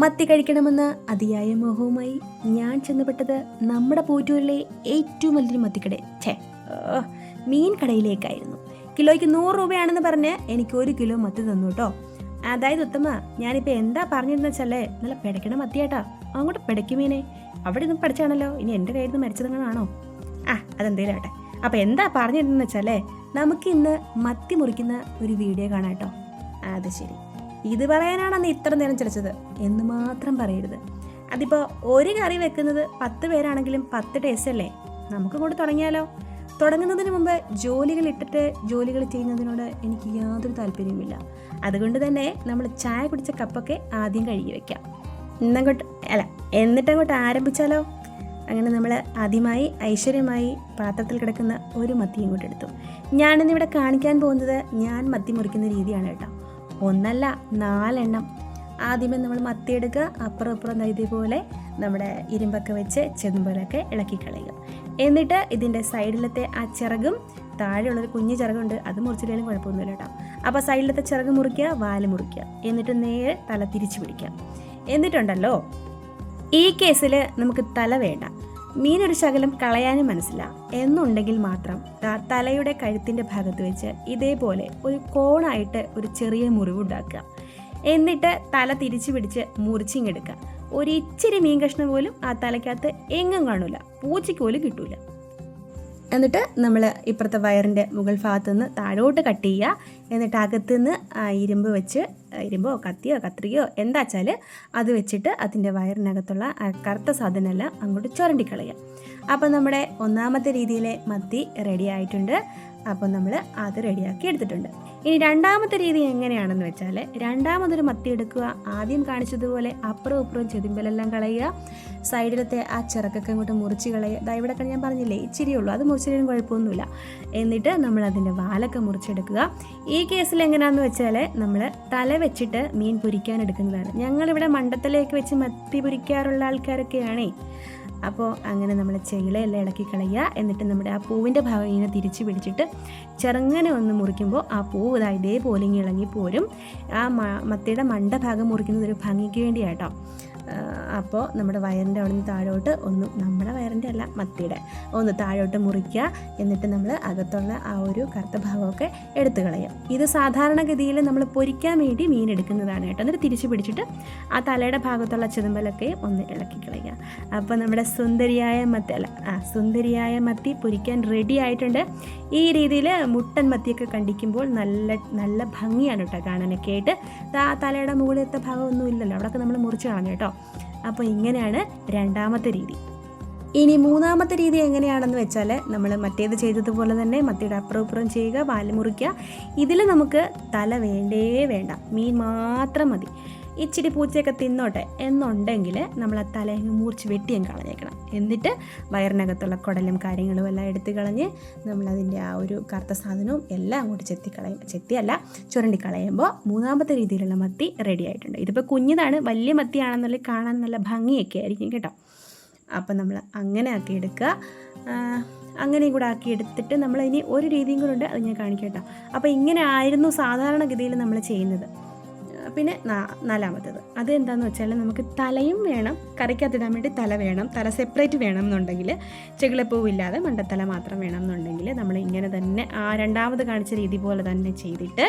മത്തി കഴിക്കണമെന്ന അതിയായ മോഹവുമായി ഞാൻ ചെന്നപ്പെട്ടത് നമ്മുടെ പോറ്റൂരിലെ ഏറ്റവും വലിയൊരു മത്തിക്കട. ഛേ മീൻ കടയിലേക്കായിരുന്നു. കിലോയ്ക്ക് നൂറ് രൂപയാണെന്ന് പറഞ്ഞ് എനിക്ക് ഒരു കിലോ മത്തി തന്നു കേട്ടോ. അതായത് ഉത്തമ ഞാനിപ്പോൾ എന്താ പറഞ്ഞിരുന്ന വെച്ചാലേ നല്ല പിടയ്ക്കണ മത്തിയേട്ടാ. അങ്ങോട്ട് പിടയ്ക്കുമീനെ അവിടെ നിന്ന് പഠിച്ചാണല്ലോ. ഇനി എന്റെ കയ്യിൽ നിന്ന് മരിച്ചതെങ്ങനാണോ ആ അതെന്തേലും ആട്ടെ അപ്പോൾ എന്താ പറഞ്ഞിരുന്നെന്ന് വെച്ചാലേ നമുക്ക് ഇന്ന് മത്തി മുറിക്കുന്ന ഒരു വീഡിയോ കാണാം കേട്ടോ. അത് ശരി. ഇത് പറയാനാണ് അന്ന് ഇത്ര നേരം ചിലച്ചത് എന്ന് മാത്രം പറയരുത്. അതിപ്പോൾ ഒരു കറി വെക്കുന്നത് പത്ത് പേരാണെങ്കിലും പത്ത് ടേസ്റ്റ് അല്ലേ? നമുക്ക് കൊണ്ട് തുടങ്ങിയാലോ? തുടങ്ങുന്നതിന് മുമ്പ് ജോലികൾ ഇട്ടിട്ട് ജോലികൾ ചെയ്യുന്നതിനോട് എനിക്ക് യാതൊരു താല്പര്യവുമില്ല. അതുകൊണ്ട് തന്നെ നമ്മൾ ചായ കുടിച്ച കപ്പൊക്കെ ആദ്യം കഴുകി വെക്കാം. ഇന്നങ്ങോട്ട് അല്ല എന്നിട്ടങ്ങോട്ട് ആരംഭിച്ചാലോ? അങ്ങനെ നമ്മൾ ആദ്യമായി ഐശ്വര്യമായി പാത്രത്തിൽ കിടക്കുന്ന ഒരു മത്തി ഇങ്ങോട്ട് എടുത്തു. ഞാനിന്നിവിടെ കാണിക്കാൻ പോകുന്നത് ഞാൻ മത്തി മുറിക്കുന്ന രീതിയാണ് കേട്ടോ. ഒന്നല്ല നാലെണ്ണം. ആദ്യമേ നമ്മൾ മത്തി എടുക്കുക അപ്പുറം ദാ ഇതേപോലെ നമ്മുടെ ഇരുമ്പൊക്കെ വെച്ച് ചെതുമ്പലൊക്കെ ഇളക്കി കളയുക. എന്നിട്ട് ഇതിന്റെ സൈഡിലത്തെ ആ ചിറകും താഴെയുള്ളൊരു കുഞ്ഞു ചിറകുണ്ട് അത് മുറിച്ചില്ലെങ്കിലും കുഴപ്പമൊന്നുമില്ല കേട്ടോ. അപ്പോൾ സൈഡിലത്തെ ചിറക് മുറിക്കുക വാൽ മുറിക്കുക. എന്നിട്ട് നേരെ തല തിരിച്ചു പിടിക്കുക. എന്നിട്ടുണ്ടല്ലോ ഈ കേസിൽ നമുക്ക് തല വേണ്ട. മീനൊരു ശകലം കളയാനും മനസ്സില്ല. എന്നുണ്ടെങ്കിൽ മാത്രം തലയുടെ കഴുത്തിന്റെ ഭാഗത്ത് വെച്ച് ഇതേപോലെ ഒരു കോണായിട്ട് ഒരു ചെറിയ മുറിവുണ്ടാക്കുക. എന്നിട്ട് തല തിരിച്ചു പിടിച്ച് മുറിച്ചിങ്ങെടുക്കുക ഒരിച്ചിരി മീൻ കഷ്ണം പോലും ആ തലയ്ക്കകത്ത് എങ്ങും കാണൂല. പൂച്ചയ്ക്ക് പോലും കിട്ടൂല. എന്നിട്ട് നമ്മൾ ഇപ്പുറത്തെ വയറിന്റെ മുകൾ ഭാഗത്തു നിന്ന് താഴോട്ട് കട്ട് ചെയ്യുക. എന്നിട്ട് അകത്തു നിന്ന് ഇരുമ്പ് വെച്ച് ഇരുമ്പോ കത്തിയോ കത്രിയോ എന്താ വെച്ചാൽ അത് വെച്ചിട്ട് അതിന്റെ വയറിനകത്തുള്ള കറുത്ത സാധനമെല്ലാം അങ്ങോട്ട് ചുരണ്ടിക്കളയുക. അപ്പോൾ നമ്മുടെ ഒന്നാമത്തെ രീതിയിലെ മത്തി റെഡി ആയിട്ടുണ്ട്. അപ്പോൾ നമ്മൾ അത് റെഡിയാക്കി എടുത്തിട്ടുണ്ട്. ഇനി രണ്ടാമത്തെ രീതി എങ്ങനെയാണെന്ന് വെച്ചാൽ രണ്ടാമതൊരു മത്തി എടുക്കുക. ആദ്യം കാണിച്ചതുപോലെ അപ്പുറവും ഇപ്പുറവും ചെതിമ്പലെല്ലാം കളയുക. സൈഡിലത്തെ ആ ചിറക്കൊക്കെ ഇങ്ങോട്ട് മുറിച്ച് കളയുക. ദാ ഇവിടെ ഞാൻ പറഞ്ഞില്ലേ ഇച്ചിരി ഉള്ളൂ അത് മുറിച്ചിട്ടും കുഴപ്പമൊന്നുമില്ല. എന്നിട്ട് നമ്മൾ അതിന്റെ വാലൊക്കെ മുറിച്ചെടുക്കുക. ഈ കേസിൽ എങ്ങനെയാണെന്ന് വെച്ചാൽ നമ്മൾ തല വെച്ചിട്ട് മീൻ പൊരിക്കാൻ എടുക്കുന്നതാണ്. ഞങ്ങളിവിടെ മണ്ടത്തലേക്ക് വെച്ച് മത്തി പൊരിക്കാറുള്ള ആൾക്കാരൊക്കെയാണേ. അപ്പോൾ അങ്ങനെ നമ്മൾ ചെയിലയെല്ലാം ഇളക്കി കളയുക. എന്നിട്ട് നമ്മുടെ ആ പൂവിന്റെ ഭാഗം ഇങ്ങനെ തിരിച്ച് പിടിച്ചിട്ട് ചെറുങ്ങനെ ഒന്ന് മുറിക്കുമ്പോൾ ആ പൂവ് ഇതാ ഇതേപോലെ ഇങ്ങനെ ഇളങ്ങി പോരും. ആ മത്തയുടെ മണ്ട ഭാഗം മുറിക്കുന്നത് ഒരു ഭംഗിക്ക് വേണ്ടിയാട്ടോ. അപ്പോൾ നമ്മുടെ വയറിന്റെ അവിടെ നിന്ന് താഴോട്ട് ഒന്ന് നമ്മുടെ വയറിന്റെ അല്ല മത്തിയുടെ ഒന്ന് താഴോട്ട് മുറിക്കുക. എന്നിട്ട് നമ്മൾ അകത്തുള്ള ആ ഒരു കറുത്ത ഭാഗമൊക്കെ എടുത്തു കളയും. ഇത് സാധാരണഗതിയിൽ നമ്മൾ പൊരിക്കാൻ വേണ്ടി മീൻ എടുക്കുന്നതാണ് കേട്ടോ. എന്നിട്ട് തിരിച്ചു പിടിച്ചിട്ട് ആ തലയുടെ ഭാഗത്തുള്ള ചെതുമ്പലൊക്കെ ഒന്ന് ഇളക്കി കളയുക. അപ്പോൾ നമ്മുടെ സുന്ദരിയായ മത്തി അല്ല ആ സുന്ദരിയായ മത്തി പൊരിക്കാൻ റെഡി ആയിട്ടുണ്ട്. ഈ രീതിയിൽ മുട്ടൻ മത്തിയൊക്കെ കണ്ടിക്കുമ്പോൾ നല്ല നല്ല ഭംഗിയാണ് കേട്ടോ കാണാനൊക്കെ ആയിട്ട്. ആ തലയുടെ മുകളിലത്തെ ഭാഗമൊന്നും ഇല്ലല്ലോ. അവിടെയൊക്കെ നമ്മൾ മുറിച്ച് കളഞ്ഞു കേട്ടോ. അപ്പോൾ ഇങ്ങനെയാണ് രണ്ടാമത്തെ രീതി. ഇനി മൂന്നാമത്തെ രീതി എങ്ങനെയാണെന്ന് വെച്ചാൽ നമ്മൾ മറ്റേത് ചെയ്തതുപോലെ തന്നെ മത്തിയുടെ അപ്പുറം ഇപ്പുറം ചെയ്യുക പാൽ മുറിക്കുക. ഇതിൽ നമുക്ക് തല വേണ്ടേ വേണ്ട മീൻ മാത്രം മതി. ഇച്ചിരി പൂച്ചയൊക്കെ തിന്നോട്ടെ എന്നുണ്ടെങ്കിൽ നമ്മൾ ആ തലയങ്ങ് മൂർച്ച് വെട്ടിയും കളഞ്ഞേക്കണം. എന്നിട്ട് വയറിനകത്തുള്ള കുടലും കാര്യങ്ങളും എല്ലാം എടുത്തു കളഞ്ഞ് നമ്മളതിന്റെ ആ ഒരു കറുത്ത സാധനവും എല്ലാം അങ്ങോട്ട് ചെത്തിക്കളയും ചെത്തിയല്ല ചുരണ്ടി കളയുമ്പോൾ മൂന്നാമത്തെ രീതിയിലുള്ള മത്തി റെഡി ആയിട്ടുണ്ട്. ഇതിപ്പോൾ കുഞ്ഞതാണ് വലിയ മത്തിയാണെന്നുള്ള കാണാൻ നല്ല ഭംഗിയൊക്കെ ആയിരിക്കും കേട്ടോ. അപ്പം നമ്മൾ അങ്ങനെ ആക്കി എടുക്കുക. അങ്ങനെ അങ്ങനെയും കൂടെ ആക്കി എടുത്തിട്ട് നമ്മൾ ഇനി ഒരു രീതിയും കൂടെ ഉണ്ട് അത് ഞാൻ കാണിക്കട്ടോ കേട്ടോ. അപ്പോൾ ഇങ്ങനെ ആയിരുന്നു സാധാരണഗതിയിൽ നമ്മൾ ചെയ്യുന്നത്. പിന്നെ നാലാമത്തേത്. അത് എന്താണെന്ന് വെച്ചാൽ നമുക്ക് തലയും വേണം കറിക്കകത്തിടാൻ വേണ്ടി തല വേണം തല സെപ്പറേറ്റ് വേണം എന്നുണ്ടെങ്കിൽ ചെകിളപ്പൂവില്ലാതെ മണ്ടത്തല മാത്രം വേണം എന്നുണ്ടെങ്കിൽ നമ്മൾ ഇങ്ങനെ തന്നെ ആ രണ്ടാമത് കാണിച്ച രീതി പോലെ തന്നെ ചെയ്തിട്ട്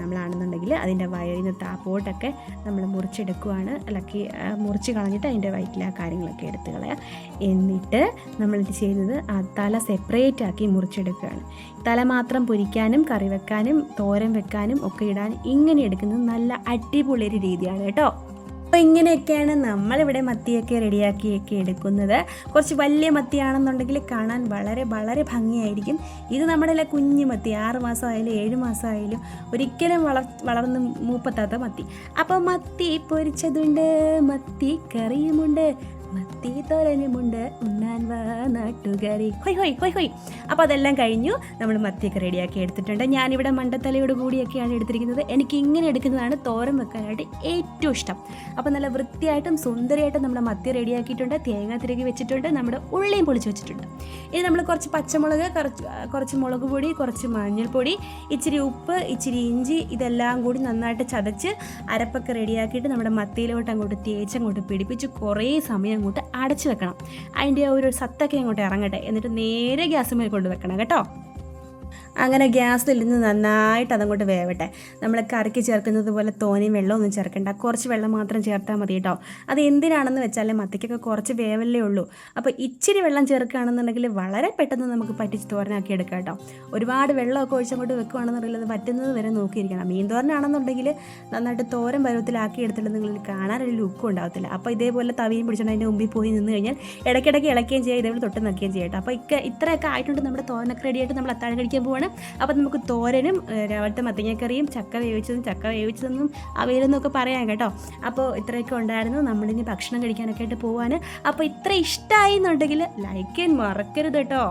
നമ്മളാണെന്നുണ്ടെങ്കിൽ അതിന്റെ വയറിന് താപ്പോട്ടൊക്കെ നമ്മൾ മുറിച്ചെടുക്കുവാണ്. അല്ലെങ്കിൽ മുറിച്ച് കളഞ്ഞിട്ട് അതിന്റെ വയറ്റിലെ ആ കാര്യങ്ങളൊക്കെ എടുത്ത് കളയുക എന്നിട്ട് നമ്മളിത് ചെയ്യുന്നത്? ആ തല സെപ്പറേറ്റ് ആക്കി മുറിച്ചെടുക്കുകയാണ്. തല മാത്രം പൊരിക്കാനും കറി വെക്കാനും തോരൻ വെക്കാനും ഒക്കെ ഇടാൻ ഇങ്ങനെ എടുക്കുന്നത് നല്ല അടിപൊളി ഒരു രീതിയാണ് കേട്ടോ. അപ്പോൾ ഇങ്ങനെയൊക്കെയാണ് നമ്മളിവിടെ മത്തിയൊക്കെ റെഡിയാക്കിയൊക്കെ എടുക്കുന്നത്. കുറച്ച് വലിയ മത്തിയാണെന്നുണ്ടെങ്കിൽ കാണാൻ വളരെ വളരെ ഭംഗിയായിരിക്കും. ഇത് നമ്മുടെ കുഞ്ഞു മത്തി ആറ് മാസമായാലും ഏഴ് മാസമായാലും ഒരിക്കലും വളർ വളർന്ന് മൂപ്പത്താത്ത മത്തി. അപ്പോൾ മത്തി പൊരിച്ചതുണ്ട് മത്തി കറിയുമുണ്ട്. മത്തി തോരനുമുണ്ട് ഉണ്ണാൻ വാ നാട്ടുകാരി. ഹൊയ് ഹൊയ് ഹൊയ് ഹൊയ്. അപ്പോൾ അതെല്ലാം കഴിഞ്ഞു. നമ്മൾ മത്തിയൊക്കെ റെഡിയാക്കി എടുത്തിട്ടുണ്ട്. ഞാനിവിടെ മണ്ടത്തലയോട് കൂടിയൊക്കെയാണ് എടുത്തിരിക്കുന്നത്. എനിക്ക് ഇങ്ങനെ എടുക്കുന്നതാണ് തോരൻ വെക്കാനായിട്ട് ഏറ്റവും ഇഷ്ടം. അപ്പോൾ നല്ല വൃത്തിയായിട്ടും സുന്ദരമായിട്ടും നമ്മുടെ മത്തി റെഡിയാക്കിയിട്ടുണ്ട്. തേങ്ങ തിരകി വെച്ചിട്ടുണ്ട്. നമ്മുടെ ഉള്ളിയും പൊളിച്ച് വെച്ചിട്ടുണ്ട്. ഇനി നമ്മൾ കുറച്ച് പച്ചമുളക് കുറച്ച് കുറച്ച് മുളക് പൊടി കുറച്ച് മഞ്ഞൾപ്പൊടി ഇച്ചിരി ഉപ്പ് ഇച്ചിരി ഇഞ്ചി ഇതെല്ലാം കൂടി നന്നായിട്ട് ചതച്ച് അരപ്പൊക്കെ റെഡിയാക്കിയിട്ട് നമ്മുടെ മത്തിയിലോട്ട് അങ്ങോട്ട് തേച്ച് അങ്ങോട്ട് പിടിപ്പിച്ച് കുറേ സമയം അങ്ങോട്ട് അടച്ചു വെക്കണം. അതിന്റെ ഒരു സത്തൊക്കെ അങ്ങോട്ട് ഇറങ്ങട്ടെ. എന്നിട്ട് നേരെ ഗ്യാസ് മേൽ കൊണ്ട് വെക്കണം കേട്ടോ. അങ്ങനെ ഗ്യാസ് നിന്ന് നന്നായിട്ട് അതങ്ങോട്ട് വേവട്ടെ. നമ്മൾ കറിക്ക് ചേർക്കുന്നത് പോലെ വെള്ളം വെള്ളമൊന്നും ചേർക്കണ്ട. കുറച്ച് വെള്ളം മാത്രം ചേർത്താൽ മതി കേട്ടോ. അത് എന്തിനാണെന്ന് വെച്ചാൽ മത്തിക്കൊക്കെ കുറച്ച് വേവല്ലേ ഉള്ളൂ. അപ്പോൾ ഇച്ചിരി വെള്ളം ചേർക്കുകയാണെന്നുണ്ടെങ്കിൽ വളരെ പെട്ടെന്ന് നമുക്ക് പറ്റിച്ച് തോരനാക്കി എടുക്കാം കേട്ടോ. ഒരുപാട് വെള്ളമൊക്കെ ഒഴിച്ചങ്ങോട്ട് വെക്കുകയാണെന്നുണ്ടെങ്കിൽ അത് പറ്റുന്നത് വരെ നോക്കിയിരിക്കണം. മീൻ തോരനാണെന്നുണ്ടെങ്കിൽ നന്നായിട്ട് തോരൻ പരുവത്തിലാക്കി എടുത്തിട്ട് നിങ്ങൾ കാണാനൊരു ലുക്കും ഉണ്ടാകത്തില്ല അപ്പോൾ ഇതേപോലെ തവിയും പിടിച്ചുകൊണ്ട് അതിന്റെ മുമ്പിൽ പോയി നിന്ന് കഴിഞ്ഞാൽ ഇടയ്ക്കിടയ്ക്ക് ഇളക്കുകയും ചെയ്യുക ഇതേപോലെ തൊട്ട് നിൽക്കുകയും ചെയ്യട്ടോ അപ്പോൾ ഇക്ക ഇത്രയൊക്കെ ആയിട്ടുണ്ട്. നമ്മുടെ തോരനൊക്കെ റെഡിയായിട്ട് നമ്മൾ അത്താഴം കഴിക്കാൻ പോവാണ്. അപ്പോൾ നമുക്ക് തോരനും രാവിലത്തെ മത്തങ്ങക്കറിയും ചക്ക വേവിച്ചതും ചക്ക വേവിച്ചതെന്നും അവയിലെന്നൊക്കെ പറയാം കേട്ടോ. അപ്പോൾ ഇത്രയൊക്കെ ഉണ്ടായിരുന്നു. നമ്മളിനി ഭക്ഷണം കഴിക്കാനൊക്കെ ആയിട്ട് പോവാൻ അപ്പോൾ ഇത്ര ഇഷ്ടമായി എന്നുണ്ടെങ്കിൽ ലൈക്ക് ചെയ്യാൻ മറക്കരുത് കേട്ടോ.